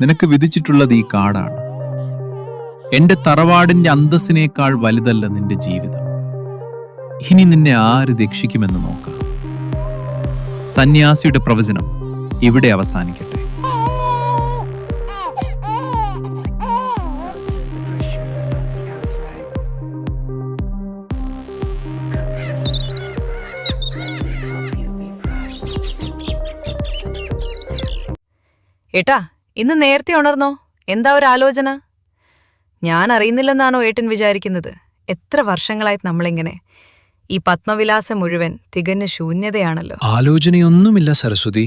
നിനക്ക് വിധിച്ചിട്ടുള്ളത് ഈ കാടാണ്. എന്റെ തറവാടിന്റെ അന്തസ്സിനേക്കാൾ വലുതല്ല നിന്റെ ജീവിതം. ഇനി നിന്നെ ആര് രക്ഷിക്കുമെന്ന് നോക്കാം. സന്യാസിയുടെ പ്രവചനം ഇവിടെ അവസാനിക്കട്ടെ. ഏട്ടാ ഇന്ന് നേരത്തെ ഉണർന്നോ? എന്താ ഒരു ആലോചന ഞാൻ അറിയുന്നില്ലെന്നാണോ ഏട്ടൻ വിചാരിക്കുന്നത്? എത്ര വർഷങ്ങളായി നമ്മളിങ്ങനെ ഈ പത്മവിലാസം മുഴുവൻ തികഞ്ഞ ശൂന്യതയാണല്ലോ. ആലോചനയൊന്നുമില്ല സരസ്വതി.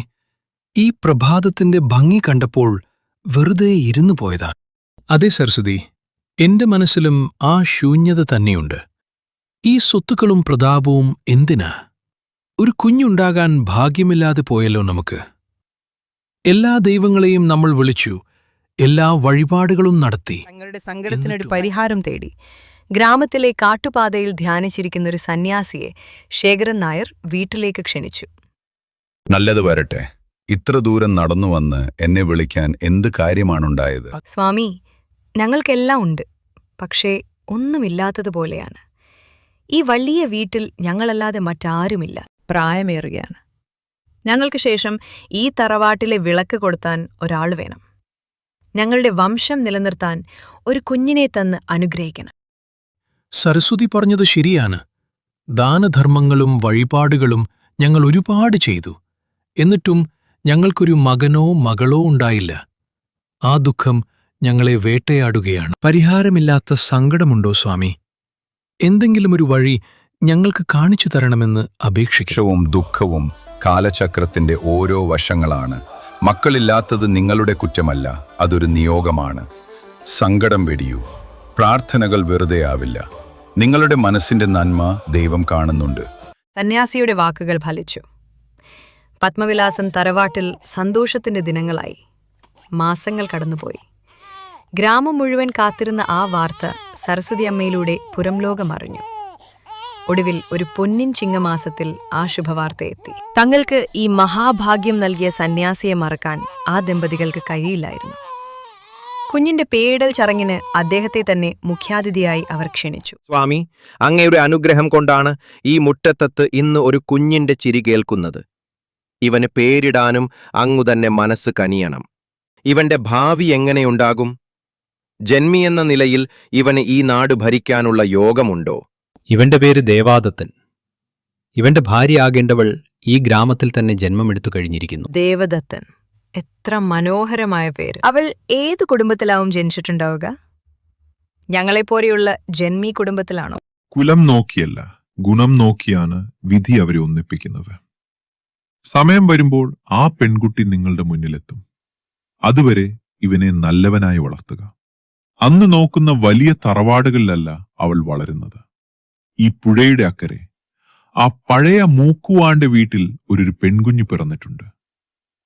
ഈ പ്രഭാതത്തിന്റെ ഭംഗി കണ്ടപ്പോൾ വെറുതെ ഇരുന്നു പോയതാ. അതെ സരസ്വതി എന്റെ മനസ്സിലും ആ ശൂന്യത തന്നെയുണ്ട്. ഈ സ്വത്തുക്കളും പ്രതാപവും എന്തിനാ? ഒരു കുഞ്ഞുണ്ടാകാൻ ഭാഗ്യമില്ലാതെ പോയല്ലോ നമുക്ക്. എല്ലാ ദൈവങ്ങളെയും നമ്മൾ വിളിച്ചു എല്ലാ വഴിപാടുകളും നടത്തി. തങ്ങളുടെ സങ്കടത്തിനൊരു പരിഹാരം തേടി. ഗ്രാമത്തിലെ കാട്ടുപാതയിൽ ധ്യാനിച്ചിരിക്കുന്ന ഒരു സന്യാസിയെ ശേഖരൻ നായർ വീട്ടിലേക്ക് ക്ഷണിച്ചു. നല്ലത് വരട്ടെ. ഇത്ര ദൂരം നടന്നു വന്ന് എന്നെ വിളിക്കാൻ എന്ത് കാര്യമാണുണ്ടായത്? സ്വാമി ഞങ്ങൾക്കെല്ലാം ഉണ്ട്. പക്ഷേ ഒന്നുമില്ലാത്തതുപോലെയാണ് ഈ വലിയ വീട്ടിൽ ഞങ്ങളല്ലാതെ മറ്റാരുമില്ല. പ്രായമേറുകയാണ്. ഞങ്ങൾക്ക് ശേഷം ഈ തറവാട്ടിലെ വിളക്ക് കൊടുത്താൻ ഒരാൾ വേണം. ഞങ്ങളുടെ വംശം നിലനിർത്താൻ ഒരു കുഞ്ഞിനെ തന്ന് അനുഗ്രഹിക്കണം. സരസ്വതി പറഞ്ഞത് ശരിയാണ്. ദാനധർമ്മങ്ങളും വഴിപാടുകളും ഞങ്ങൾ ഒരുപാട് ചെയ്തു. എന്നിട്ടും ഞങ്ങൾക്കൊരു മകനോ മകളോ ഉണ്ടായില്ല. ആ ദുഃഖം ഞങ്ങളെ വേട്ടയാടുകയാണ്. പരിഹാരമില്ലാത്ത സങ്കടമുണ്ടോ സ്വാമി? എന്തെങ്കിലും ഒരു വഴി ഞങ്ങൾക്ക് കാണിച്ചു തരണമെന്ന് അപേക്ഷിക്കും. ദുഃഖവും കാലചക്രത്തിന്റെ ഓരോ വശങ്ങളാണ്. മക്കളില്ലാത്തത് നിങ്ങളുടെ കുറ്റമല്ല അതൊരു നിയോഗമാണ്. സങ്കടം വെടിയൂ. പ്രാർത്ഥനകൾ വെറുതെയാവില്ല നിങ്ങളുടെ മനസ്സിന്റെ നന്മ ദൈവം കാണുന്നുണ്ട്. സന്യാസിയുടെ വാക്കുകൾ ഫലിച്ചു. പത്മവിലാസൻ തറവാട്ടിൽ സന്തോഷത്തിന്റെ ദിനങ്ങളായി. മാസങ്ങൾ കടന്നുപോയി. ഗ്രാമം മുഴുവൻ കാത്തിരുന്ന ആ വാർത്ത സരസ്വതി അമ്മയിലൂടെ പുറംലോകം അറിഞ്ഞു ഒടുവിൽ ഒരു പൊന്നിൻ ചിങ്ങമാസത്തിൽ ആ ശുഭവാർത്ത എത്തി. തങ്ങൾക്ക് ഈ മഹാഭാഗ്യം നൽകിയ സന്യാസിയെ മറക്കാൻ ആ ദമ്പതികൾക്ക് കഴിയില്ലായിരുന്നു. കുഞ്ഞിന്റെ പേടൽ ചടങ്ങിന് അദ്ദേഹത്തെ തന്നെ മുഖ്യാതിഥിയായി അവർ ക്ഷണിച്ചു. സ്വാമി അങ്ങയുടെ അനുഗ്രഹം കൊണ്ടാണ് ഈ മുറ്റത്തത്ത് ഇന്ന് ഒരു കുഞ്ഞിന്റെ ചിരി കേൾക്കുന്നത്. ഇവന് പേരിടാനും അങ്ങു തന്നെ മനസ്സ് കനിയണം. ഇവന്റെ ഭാവി എങ്ങനെയുണ്ടാകും? ജന്മിയെന്ന നിലയിൽ ഇവന് ഈ നാട് ഭരിക്കാനുള്ള യോഗമുണ്ടോ? ഇവന്റെ പേര് ദേവാദത്തൻ. ഇവന്റെ ഭാര്യയാകേണ്ടവൾ ഈ ഗ്രാമത്തിൽ തന്നെ ജന്മമെടുത്തു കഴിഞ്ഞിരിക്കുന്നു. ദേവദത്തൻ. എത്ര മനോഹരമായ പേര്. അവൾ ഏത് കുടുംബത്തിലാവും ജനിച്ചിട്ടുണ്ടാവുക? ഞങ്ങളെപ്പോലെയുള്ള ജന്മി കുടുംബത്തിലാണോ? കുലം നോക്കിയല്ല ഗുണം നോക്കിയാണ് വിധി അവരെ ഒന്നിപ്പിക്കുന്നത്. സമയം വരുമ്പോൾ ആ പെൺകുട്ടി നിങ്ങളുടെ മുന്നിലെത്തും. അതുവരെ ഇവനെ നല്ലവനായി വളർത്തുക. അന്ന് നോക്കുന്ന വലിയ തറവാടുകളിലല്ല അവൾ വളരുന്നത്. ഈ പുഴയുടെ അക്കരെ. ആ പഴയ മൂക്കുവാന്റെ വീട്ടിൽ ഒരു പെൺകുഞ്ഞു പിറന്നിട്ടുണ്ട്.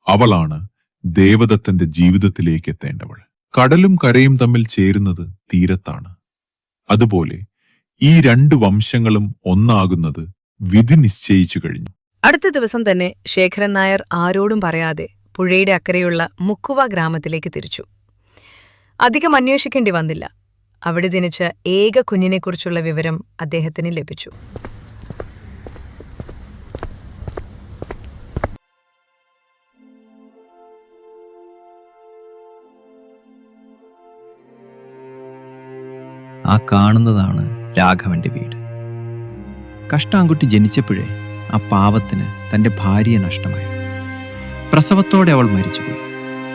അവളാണ് ദേവദത്തന്റെ ജീവിതത്തിലേക്ക് എത്തേണ്ടവൾ. കടലും കരയും തമ്മിൽ ചേരുന്നത് തീരത്താണ്. അതുപോലെ ഈ രണ്ട് വംശങ്ങളും ഒന്നാകുന്നത് വിധി നിശ്ചയിച്ചു കഴിഞ്ഞു. അടുത്ത ദിവസം തന്നെ ശേഖരൻ നായർ ആരോടും പറയാതെ പുഴയുടെ അക്കരെയുള്ള മുക്കുവ ഗ്രാമത്തിലേക്ക് തിരിച്ചു. അധികം അന്വേഷിക്കേണ്ടി വന്നില്ല. അവിടെ ജനിച്ച ഏക കുഞ്ഞിനെക്കുറിച്ചുള്ള വിവരം അദ്ദേഹത്തിന് ലഭിച്ചു. ആ കാണുന്നതാണ് രാഘവന്റെ വീട്. കഷ്ടാൻകുട്ടി ജനിച്ചപ്പോഴേ ആ പാവത്തിന് തന്റെ ഭാര്യയെ നഷ്ടമായി. പ്രസവത്തോടെ അവൾ മരിച്ചുപോയി.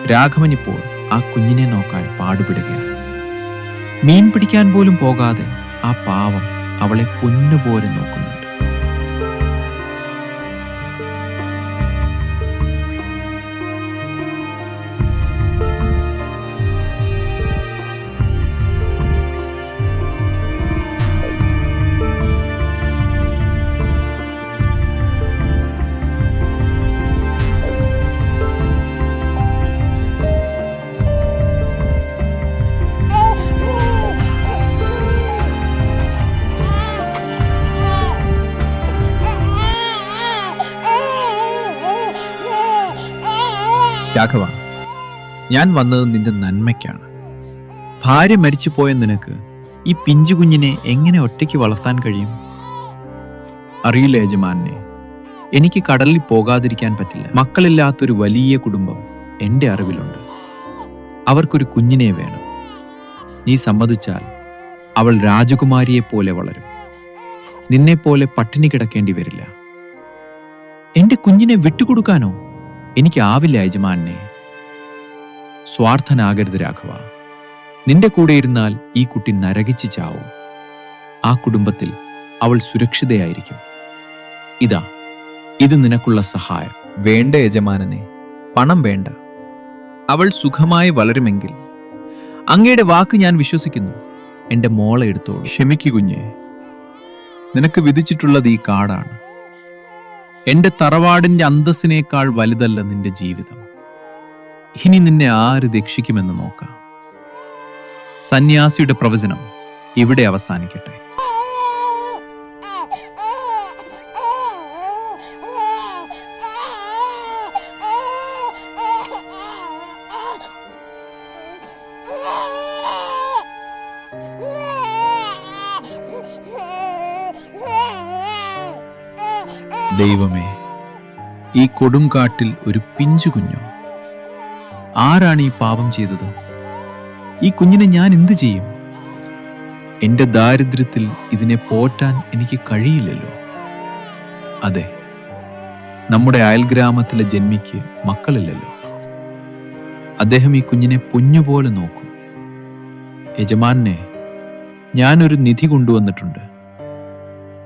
രാഘവൻ ഇപ്പോൾ ആ കുഞ്ഞിനെ നോക്കാൻ പാടുപെടുകയാണ്. മീൻ പിടിക്കാൻ പോലും പോകാതെ ആ പാവം അവളെ പൊന്നുപോലെ നോക്കുന്നുണ്ട് രാഘവ ഞാൻ വന്നത് നിന്റെ നന്മയ്ക്കാണ്. ഭാര്യ മരിച്ചു പോയ നിനക്ക് ഈ പിഞ്ചു കുഞ്ഞിനെ എങ്ങനെ ഒറ്റയ്ക്ക് വളർത്താൻ കഴിയും? അറിയില്ല യജമാനെ എനിക്ക് കടലിൽ പോകാതിരിക്കാൻ പറ്റില്ല. മക്കളില്ലാത്തൊരു വലിയ കുടുംബം എന്റെ അറിവിലുണ്ട്. അവർക്കൊരു കുഞ്ഞിനെ വേണം. നീ സമ്മതിച്ചാൽ അവൾ രാജകുമാരിയെ പോലെ വളരും. നിന്നെപ്പോലെ പട്ടിണി കിടക്കേണ്ടി വരില്ല. എന്റെ കുഞ്ഞിനെ വിട്ടുകൊടുക്കാനോ? എനിക്ക് ആവില്ല യജമാനെ സ്വാർത്ഥനാകരുത് രാഘവ. നിന്റെ കൂടെ ഇരുന്നാൽ ഈ കുട്ടി നരകിച്ച് ചാവും. ആ കുടുംബത്തിൽ അവൾ സുരക്ഷിതയായിരിക്കും. ഇതാ ഇത് നിനക്കുള്ള സഹായം. വേണ്ട യജമാനനെ പണം വേണ്ട. അവൾ സുഖമായി വളരുമെങ്കിൽ. അങ്ങയുടെ വാക്ക് ഞാൻ വിശ്വസിക്കുന്നു. എന്റെ മോളെ എടുത്തോളൂ. ക്ഷമിക്കു കുഞ്ഞേ. നിനക്ക് വിധിച്ചിട്ടുള്ളത് ഈ കാടാണ്. എന്റെ തറവാടിന്റെ അന്തസ്സിനേക്കാൾ വലുതല്ല നിന്റെ ജീവിതം. ഇനി നിന്നെ ആര് രക്ഷിക്കുമെന്ന് നോക്കാം. സന്യാസിയുടെ പ്രവചനം ഇവിടെ അവസാനിക്കട്ടെ. ദൈവമേ ഈ കൊടുങ്കാട്ടിൽ ഒരു പിഞ്ചു കുഞ്ഞു. ആരാണ് ഈ പാപം ചെയ്തത്? ഈ കുഞ്ഞിനെ ഞാൻ എന്തു ചെയ്യും? എന്റെ ദാരിദ്ര്യത്തിൽ ഇതിനെ പോറ്റാൻ എനിക്ക് കഴിയില്ലല്ലോ. അതെ നമ്മുടെ അയൽഗ്രാമത്തിലെ ജന്മിക്ക് മക്കളില്ലല്ലോ. അദ്ദേഹം ഈ കുഞ്ഞിനെ പൊന്നുപോലെ നോക്കും. യജമാനെ ഞാനൊരു നിധി കൊണ്ടുവന്നിട്ടുണ്ട്.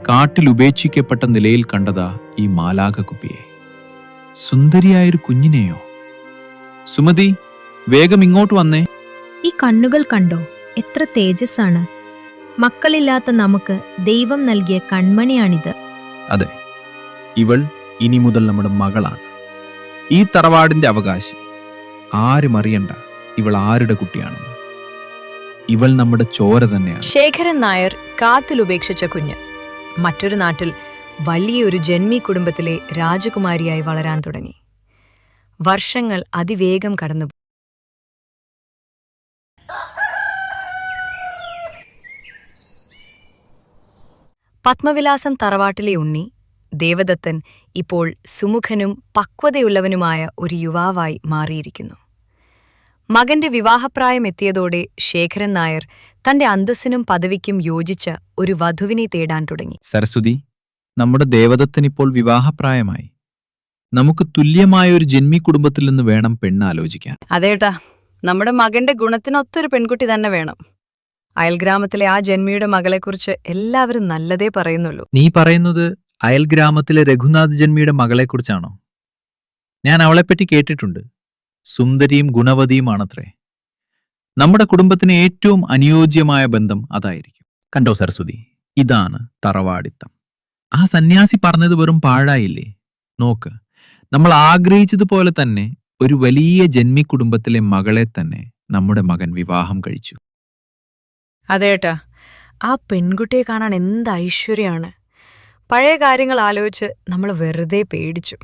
കാട്ടിൽ ഉപേക്ഷിക്കപ്പെട്ട നിലയിൽ കണ്ടതാ ഈ മാലാക കുപ്പിയെ സുന്ദരിയായൊരു കുഞ്ഞിനെയോ? സുമതി വേഗം ഇങ്ങോട്ട് വന്നേ. ഈ കണ്ണുകൾ കണ്ടോ? എത്ര തേജസ്സാണ്. മക്കളില്ലാത്ത നമുക്ക് ദൈവം നൽകിയ കൺമണിയാണിത്. അതെ ഇവൾ ഇനി മുതൽ നമ്മുടെ മകളാണ്. ഈ തറവാടിന്റെ അവകാശി. ആരും അറിയണ്ട ഇവൾ ആരുടെ കുട്ടിയാണെന്ന്. ഇവൾ നമ്മുടെ ചോര തന്നെയാണ്. ശേഖരൻ നായർ കാത്തിലുപേക്ഷിച്ച കുഞ്ഞ്. മറ്റൊരു നാട്ടിൽ വലിയൊരു ജന്മി കുടുംബത്തിലെ രാജകുമാരിയായി വളരാൻ തുടങ്ങി. വർഷങ്ങൾ അതിവേഗം കടന്നു പത്മവിലാസം തറവാട്ടിലെ ഉണ്ണി ദേവദത്തൻ ഇപ്പോൾ സുമുഖനും പക്വതയുള്ളവനുമായ ഒരു യുവാവായി മാറിയിരിക്കുന്നു. മകന്റെ വിവാഹപ്രായം എത്തിയതോടെ ശേഖരൻ നായർ തന്റെ അന്തസ്സിനും പദവിക്കും യോജിച്ച ഒരു വധുവിനെ തേടാൻ തുടങ്ങി. സരസ്വതി നമ്മുടെ ദേവദത്തനിപ്പോൾ വിവാഹപ്രായമായി. നമുക്ക് തുല്യമായ ഒരു ജന്മി കുടുംബത്തിൽ നിന്ന് വേണം പെണ്ണ് ആലോചിക്കാൻ അതേട്ടാ നമ്മുടെ മകന്റെ ഗുണത്തിനൊത്തൊരു പെൺകുട്ടി തന്നെ വേണം. അയൽഗ്രാമത്തിലെ ആ ജന്മിയുടെ മകളെക്കുറിച്ച് എല്ലാവരും നല്ലതേ പറയുന്നുള്ളൂ. നീ പറയുന്നത് അയൽഗ്രാമത്തിലെ രഘുനാഥ് ജന്മിയുടെ മകളെക്കുറിച്ചാണോ? ഞാൻ അവളെപ്പറ്റി കേട്ടിട്ടുണ്ട്. സുന്ദരിയും ഗുണവതിയുമാണത്രേ. നമ്മുടെ കുടുംബത്തിന് ഏറ്റവും അനുയോജ്യമായ ബന്ധം അതായിരിക്കും. കണ്ടോ സരസ്വതി? ഇതാണ് തറവാടിത്തം. ആ സന്യാസി പറഞ്ഞത് വെറും പാഴായില്ലേ? നോക്ക് നമ്മൾ ആഗ്രഹിച്ചതുപോലെ തന്നെ ഒരു വലിയ ജന്മി കുടുംബത്തിലെ മകളെ തന്നെ നമ്മുടെ മകൻ വിവാഹം കഴിച്ചു. അതേട്ടാ ആ പെൺകുട്ടിയെ കാണാൻ എന്ത് ഐശ്വര്യമാണ്. പഴയ കാര്യങ്ങൾ ആലോചിച്ച് നമ്മൾ വെറുതെ പേടിച്ചു.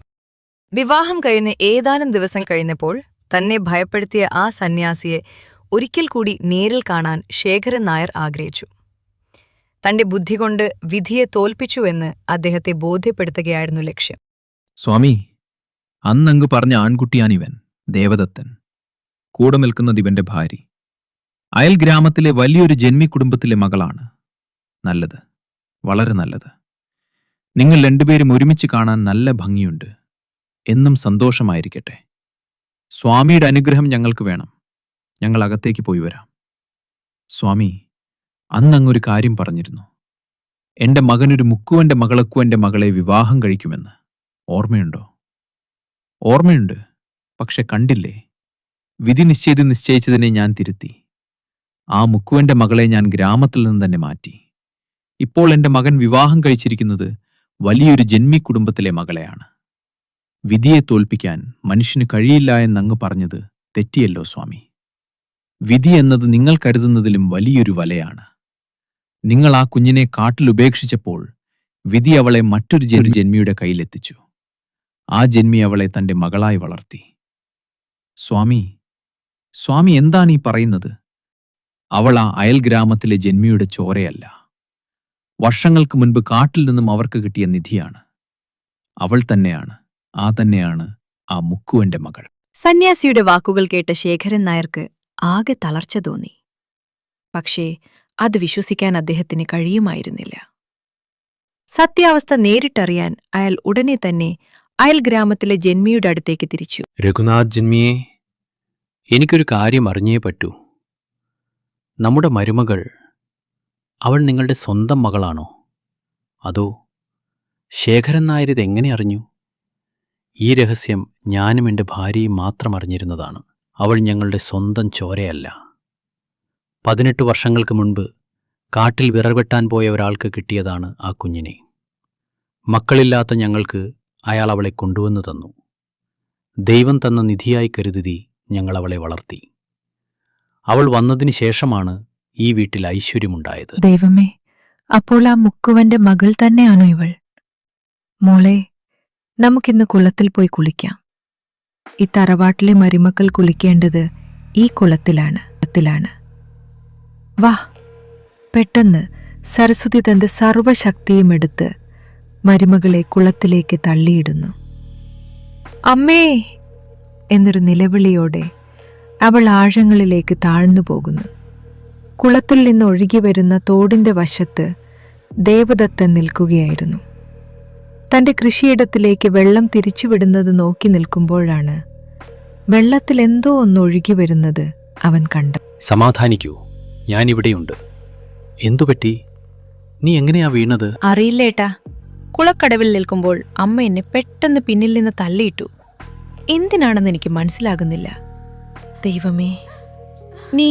വിവാഹം കഴിഞ്ഞ് ഏതാനും ദിവസം കഴിഞ്ഞപ്പോൾ തന്നെ ഭയപ്പെടുത്തിയ ആ സന്യാസിയെ ഒരിക്കൽ കൂടി നേരിൽ കാണാൻ ശേഖരൻ നായർ ആഗ്രഹിച്ചു. തന്റെ ബുദ്ധി കൊണ്ട് വിധിയെ തോൽപ്പിച്ചുവെന്ന് അദ്ദേഹത്തെ ബോധ്യപ്പെടുത്തുകയായിരുന്നു ലക്ഷ്യം. സ്വാമി അന്നങ്ങ് പറഞ്ഞ ആൺകുട്ടിയാണിവൻ ദേവദത്തൻ. കൂടെ നിൽക്കുന്നത് ഇവന്റെ ഭാര്യ. അയൽ ഗ്രാമത്തിലെ വലിയൊരു ജന്മി കുടുംബത്തിലെ മകളാണ്. നല്ലത്. വളരെ നല്ലത്. നിങ്ങൾ രണ്ടുപേരും ഒരുമിച്ച് കാണാൻ നല്ല ഭംഗിയുണ്ട്. എന്നും സന്തോഷമായിരിക്കട്ടെ. സ്വാമിയുടെ അനുഗ്രഹം ഞങ്ങൾക്ക് വേണം. ഞങ്ങൾ അകത്തേക്ക് പോയി വരാം. സ്വാമി അന്നങ്ങൊരു കാര്യം പറഞ്ഞിരുന്നു. എന്റെ മകനൊരു മുക്കുവന്റെ മകളക്കുവന്റെ മകളെ വിവാഹം കഴിക്കുമെന്ന്. ഓർമ്മയുണ്ടോ? ഓർമ്മയുണ്ട് പക്ഷെ കണ്ടില്ലേ? വിധി നിശ്ചയിത് നിശ്ചയിച്ചതിനെ ഞാൻ തിരുത്തി. ആ മുക്കുവന്റെ മകളെ ഞാൻ ഗ്രാമത്തിൽ നിന്ന് തന്നെ മാറ്റി. ഇപ്പോൾ എന്റെ മകൻ വിവാഹം കഴിച്ചിരിക്കുന്നത് വലിയൊരു ജന്മി കുടുംബത്തിലെ മകളെയാണ്. വിധിയെ തോൽപ്പിക്കാൻ മനുഷ്യന് കഴിയില്ല എന്നങ്ങ് പറഞ്ഞത് തെറ്റിയല്ലോ സ്വാമി. വിധി എന്നത് നിങ്ങൾ കരുതുന്നതിലും വലിയൊരു വലയാണ്. നിങ്ങൾ ആ കുഞ്ഞിനെ കാട്ടിലുപേക്ഷിച്ചപ്പോൾ വിധി അവളെ മറ്റൊരു ജനു ജന്മിയുടെ കയ്യിലെത്തിച്ചു. ആ ജന്മി അവളെ തന്റെ മകളായി വളർത്തി. സ്വാമി സ്വാമി എന്താണ് ഈ പറയുന്നത്? അവൾ ആ അയൽ ഗ്രാമത്തിലെ ജന്മിയുടെ ചോരയല്ല. വർഷങ്ങൾക്ക് മുൻപ് കാട്ടിൽ നിന്നും അവർക്ക് കിട്ടിയ നിധിയാണ്. അവൾ തന്നെയാണ്. ആ തന്നെയാണ് ആ മുക്കുവന്റെ മകൾ. സന്യാസിയുടെ വാക്കുകൾ കേട്ട ശേഖരൻ നായർക്ക് ആകെ തളർച്ച തോന്നി. പക്ഷേ അത് വിശ്വസിക്കാൻ അദ്ദേഹത്തിന് കഴിയുമായിരുന്നില്ല. സത്യാവസ്ഥ നേരിട്ടറിയാൻ അയാൾ ഉടനെ തന്നെ അയൽ ഗ്രാമത്തിലെ ജന്മിയുടെ അടുത്തേക്ക് തിരിച്ചു. രഘുനാഥ് ജന്മിയെ എനിക്കൊരു കാര്യം അറിഞ്ഞേ പറ്റൂ. നമ്മുടെ മരുമകൾ അവൾ നിങ്ങളുടെ സ്വന്തം മകളാണോ? അതോ ശേഖരൻ നായർ എങ്ങനെ അറിഞ്ഞു? ഈ രഹസ്യം ഞാനും എന്റെ ഭാര്യയും മാത്രം അറിഞ്ഞിരുന്നതാണ്. അവൾ ഞങ്ങളുടെ സ്വന്തം ചോരയല്ല. പതിനെട്ട് വർഷങ്ങൾക്ക് മുൻപ് കാട്ടിൽ വിറവെട്ടാൻ പോയ ഒരാൾക്ക് കിട്ടിയതാണ് ആ കുഞ്ഞിനെ. മക്കളില്ലാത്ത ഞങ്ങൾക്ക് അയാൾ അവളെ കൊണ്ടുവന്നു തന്നു. ദൈവം തന്ന നിധിയായി കരുതി ഞങ്ങൾ അവളെ വളർത്തി. അവൾ വന്നതിന് ശേഷമാണ് ഈ വീട്ടിൽ ഐശ്വര്യമുണ്ടായത്. ദൈവമേ അപ്പോൾ ആ മുക്കുവന്റെ മകൾ തന്നെയാണോ ഇവൾ? മോളെ നമുക്കിന്ന് കുളത്തിൽ പോയി കുളിക്കാം. ഈ തറവാട്ടിലെ മരുമക്കൾ കുളിക്കേണ്ടത് ഈ കുളത്തിലാണ് കുളത്തിലാണ്. വാ പെട്ടെന്ന് സരസ്വതി തന്റെ സർവശക്തിയും എടുത്ത് മരുമകളെ കുളത്തിലേക്ക് തള്ളിയിടുന്നു. അമ്മേ എന്നൊരു നിലവിളിയോടെ അവൾ ആഴങ്ങളിലേക്ക് താഴ്ന്നു പോകുന്നു. കുളത്തിൽ നിന്ന് ഒഴുകി വരുന്ന തോടിന്റെ വശത്ത് ദേവദത്തൻ നിൽക്കുകയായിരുന്നു. തന്റെ കൃഷിയിടത്തിലേക്ക് വെള്ളം തിരിച്ചുവിടുന്നത് നോക്കി നിൽക്കുമ്പോഴാണ് വെള്ളത്തിൽ എന്തോ ഒന്ന് ഒഴുകി വരുന്നത് അവൻ കണ്ടു സമാധാനിക്കൂ ഞാനിവിടെയുണ്ട് എന്തുപറ്റി നീ എങ്ങനെയാ വീണത്? അറിയില്ലേട്ടാ കുളക്കടവിൽ നിൽക്കുമ്പോൾ അമ്മ എന്നെ പെട്ടെന്ന് പിന്നിൽ നിന്ന് തള്ളിയിട്ടു. എന്തിനാണെന്ന് എനിക്ക് മനസ്സിലാകുന്നില്ല. ദൈവമേ നീ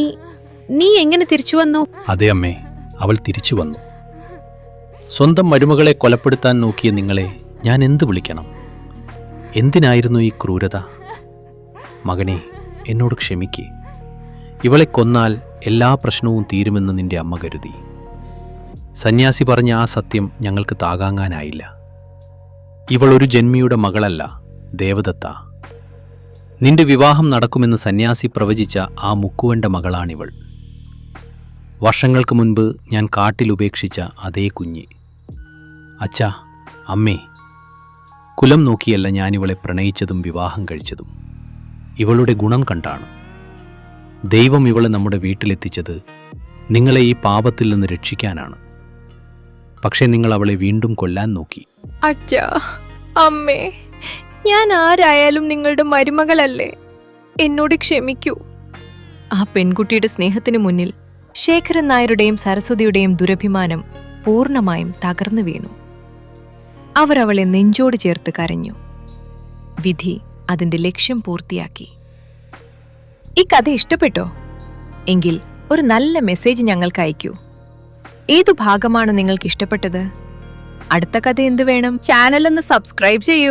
നീ എങ്ങനെ തിരിച്ചു വന്നു? അതെ അമ്മേ അവൾ തിരിച്ചു വന്നു. സ്വന്തം മരുമകളെ കൊലപ്പെടുത്താൻ നോക്കിയ നിങ്ങളെ ഞാൻ എന്ത് വിളിക്കണം? എന്തിനായിരുന്നു ഈ ക്രൂരത? മകനെ എന്നോട് ക്ഷമിക്ക്. ഇവളെ കൊന്നാൽ എല്ലാ പ്രശ്നവും തീരുമെന്ന് നിന്റെ അമ്മ കരുതി. സന്യാസി പറഞ്ഞ ആ സത്യം ഞങ്ങൾക്ക് താകാങ്ങാനായില്ല ഇവൾ ഒരു ജന്മിയുടെ മകളല്ല ദേവദത്ത. നിന്റെ വിവാഹം നടക്കുമെന്ന് സന്യാസി പ്രവചിച്ച ആ മുക്കുവന്റെ മകളാണിവൾ. വർഷങ്ങൾക്ക് മുൻപ് ഞാൻ കാട്ടിൽ ഉപേക്ഷിച്ച അതേ കുഞ്ഞ്. അച്ഛാ അമ്മേ കുലം നോക്കിയല്ല ഞാനിവളെ പ്രണയിച്ചതും വിവാഹം കഴിച്ചതും. ഇവളുടെ ഗുണം കണ്ടാണ്. ദൈവം ഇവളെ നമ്മുടെ വീട്ടിലെത്തിച്ചത് നിങ്ങളെ ഈ പാപത്തിൽ നിന്ന് രക്ഷിക്കാനാണ്. പക്ഷേ നിങ്ങൾ അവളെ വീണ്ടും കൊല്ലാൻ നോക്കി. അച്ഛാ അമ്മേ ഞാൻ ആരായാലും നിങ്ങളുടെ മരുമകളല്ലേ? എന്നോട് ക്ഷമിക്കൂ. ആ പെൺകുട്ടിയുടെ സ്നേഹത്തിന് മുന്നിൽ ശേഖരൻ നായരുടെയും സരസ്വതിയുടെയും ദുരഭിമാനം പൂർണമായും തകർന്നു വീണു. അവർ അവളെ നെഞ്ചോട് ചേർത്ത് കരഞ്ഞു. വിധി അതിന്റെ ലക്ഷ്യം പൂർത്തിയാക്കി. ഈ കഥ ഇഷ്ടപ്പെട്ടോ? എങ്കിൽ ഒരു നല്ല മെസ്സേജ് ഞങ്ങൾക്ക് അയക്കൂ. ഏതു ഭാഗമാണ് നിങ്ങൾക്ക് ഇഷ്ടപ്പെട്ടത്? അടുത്ത കഥ എന്ത് വേണം? ചാനൽ ഒന്ന് സബ്സ്ക്രൈബ് ചെയ്യൂ.